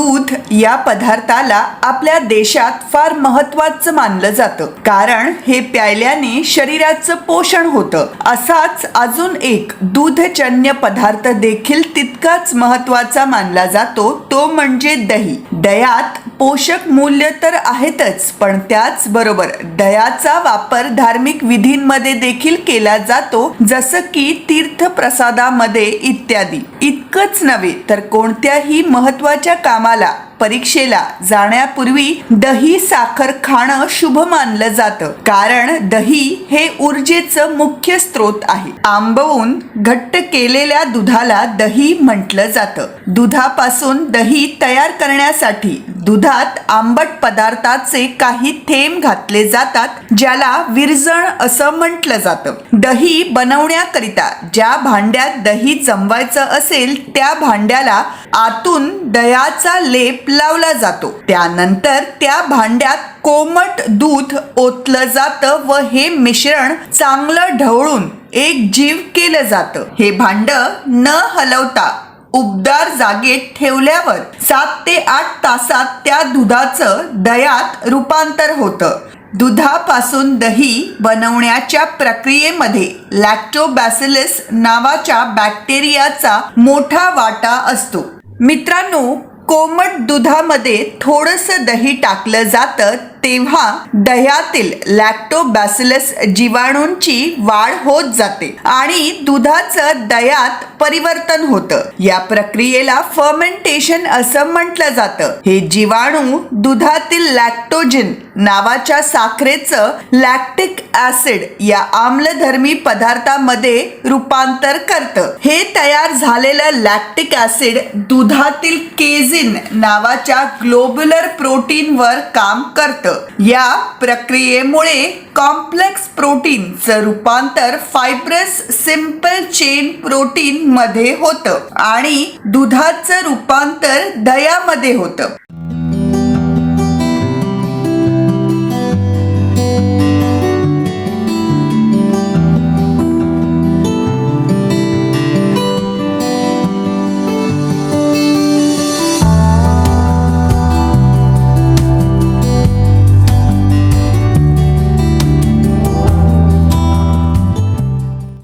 दूध या पदार्थाला आपल्या देशात फार महत्वाचं मानलं जातं. कारण हे प्यायल्याने शरीराचं पोषण होतं. असाच अजून एक दूधजन्य पदार्थ देखील तितकाच महत्त्वाचा मानला जातो तो म्हणजे दही. दयात पोषक मूल्य तर आहेतच पण त्याचबरोबर दयाचा वापर धार्मिक विधींमध्ये देखील केला जातो जसं की तीर्थप्रसादामध्ये इत्यादी. इतकंच नव्हे तर कोणत्याही महत्त्वाच्या कामाला परीक्षेला जाण्यापूर्वी दही साखर खाणं शुभ मानलं जातं. कारण दही हे ऊर्जेचं मुख्य स्रोत आहे. आंबवून घट्ट केलेल्या दुधाला दही म्हटलं जातं. दुधापासून दही तयार करण्यासाठी दुधात आंबट पदार्थाचे काही थेंब घातले जातात ज्याला विरजण असं म्हटलं जातं. दही बनवण्याकरिता ज्या भांड्यात दही जमवायचं असेल त्या भांड्याला आतून दह्याचा लेप लावला जातो. त्यानंतर त्या भांड्यात कोमट दूध ओतलं जातं व हे मिश्रण चांगलं ढवळून एक जीव केलं जातं. हे भांड न हलवता उबदार जागेत ठेवल्यावर सात ते आठ तासात त्या दुधाचं दह्यात रूपांतर होतं. दुधापासून दही बनवण्याच्या प्रक्रियेमध्ये लॅक्टोबॅसिलस नावाच्या बॅक्टेरियाचा मोठा वाटा असतो. मित्रांनो कोमट दुधामध्ये थोडंसं दही टाकलं जातं. तेव्हा दह्यातील लॅक्टोबॅसिलस जीवाणूंची वाढ होत जाते आणि दुधाचं दह्यात परिवर्तन होतं. या प्रक्रियेला फर्मेंटेशन असं म्हटलं जातं. हे जीवाणू दुधातील लॅक्टोजिन नावाच्या साखरेचं लॅक्टिक ऍसिड या आम्लधर्मी पदार्थामध्ये रूपांतर करतं. हे तयार झालेलं लॅक्टिक ऍसिड दुधातील केझिन नावाच्या ग्लोब्युलर प्रोटीनवर काम करतं. या प्रक्रियेमुळे कॉम्प्लेक्स प्रोटीनचं रूपांतर फायब्रस सिंपल चेन प्रोटीन मध्ये होतं आणि दुधाचं रूपांतर दह्यामध्ये होतं.